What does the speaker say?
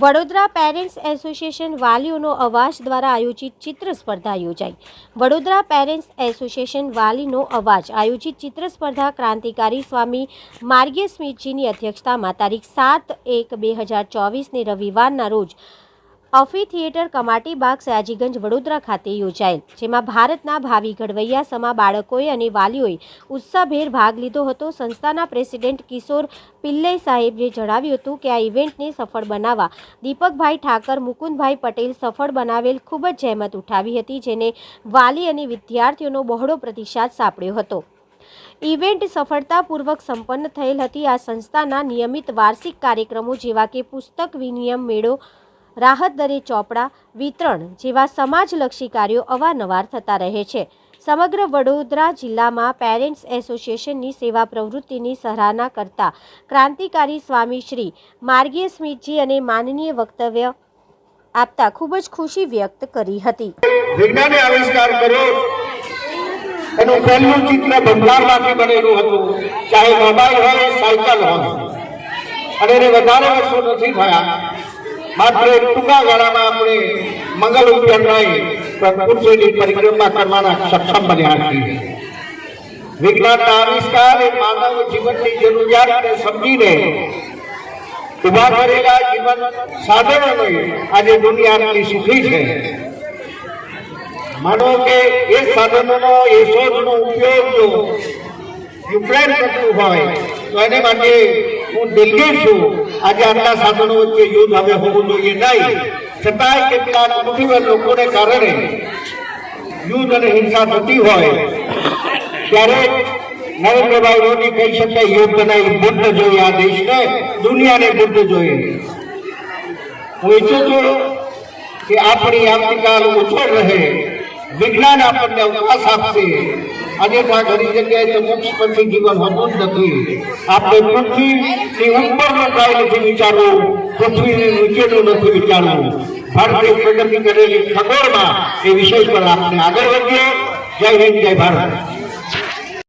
Vadodara parents association વાલીઓનો અવાજ દ્વારા આયોજિત ચિત્ર સ્પર્ધા યોજાઈ. વડોદરા પેરેન્ટ્સ એસોસિએશન વાલીનો અવાજ. આયોજિત ચિત્ર સ્પર્ધા ક્રાંતિકારી સ્વામી માર્ગીય સ્મિતજીની અધ્યક્ષતામાં તારીખ સાત એક બે હજાર ચોવીસને રવિવારના રોજ અફી થિયેટર કમાટી બાગ સયાજીગંજ વડોદરા ખાતે યોજાયેલ, જેમાં ભારતના ભાવિ ઘડવૈયા સમા બાળકોએ અને વાલીઓએ ઉત્સાહભેર ભાગ લીધો હતો. સંસ્થાના પ્રેસિડેન્ટ કિશોર પિલ્લે સાહેબે જણાવ્યું હતું કે, આ ઇવેન્ટને સફળ બનાવવા દીપકભાઈ ઠાકર, મુકુંદભાઈ પટેલ સફળ બનાવેલ ખૂબ જ જહેમત ઉઠાવી હતી, જેને વાલી અને વિદ્યાર્થીઓનો બહોળો પ્રતિસાદ સાંપડ્યો હતો. ઇવેન્ટ સફળતાપૂર્વક સંપન્ન થયેલ હતી. આ સંસ્થાના નિયમિત વાર્ષિક કાર્યક્રમો જેવા કે પુસ્તક વિનિયમ મેળો રાહત દરે ચોપડા, વિતરણ જેવા સમાજલક્ષી કાર્યો અવારનવાર થતા રહે છે. સમગ્ર વડોદરા જિલ્લામાં પેરેન્ટ્સ એસોસિએશનની સેવા પ્રવૃત્તિની સરાહના કરતા ક્રાંતિકારી સ્વામી શ્રી માર્ગીય સ્મિતજી અને માનનીય વક્તવ્ય આપતા ખૂબ જ ખુશી વ્યક્ત કરી હતી. વિજ્ઞાને આવિષ્કાર કર્યો. એનું પહેલું ચિત્ર ભંગારમાંથી બનેલું હતું. ચાહે મોબાઈલ હોય, સાયકલ હોય. અને એને વધારે વર્ષો નથી થયા. માત્ર ટૂંકા ગાળામાં આપણે મંગળ રહી પૃથ્વીની પરિક્રમા કરવાના સક્ષમ બન્યા છીએ. વિજ્ઞાનના આવિષ્કાર એ માનવ જીવનની જરૂરિયાતને સમજીને ઊભા કરેલા જીવન સાધનોને આજે દુનિયાની સુખી છે. માનો કે એ સાધનોનો, એ શોધનો ઉપયોગ જો યુક્રેન કરતું હોય, તો એને માટે હું દિલગીર છું. આજે આટલા સાધનો વચ્ચે યુદ્ધ હવે હોવું જોઈએ નહીં. છતાંય કેટલાક પૃથ્વીના લોકોને કારણે યુદ્ધ અને હિંસા થતી હોય, ત્યારે નરેન્દ્રભાઈ મોદી કહી શકે યુદ્ધ નહીં બુદ્ધ જોઈએ, આ દેશને, દુનિયાને બુદ્ધ જોઈએ. હું ઈચ્છું છું કે આપણી આવતીકાલ ઉછળ રહે, વિજ્ઞાન આપણને અવકાશ આપશે. અન્યથા ઘણી જગ્યાએ તો મોક્ષ પછી જીવન હતું જ નથી આપણે પૃથ્વીની ઉપરનું કાંઈ નથી વિચારવું, પૃથ્વીની નીચેનું નથી વિચારવું. ભારતીય પ્રગતિ કરેલી ખગોળમાં એ વિષય પર આપણે આગળ વધીએ. જય હિન્દ, જય ભારત.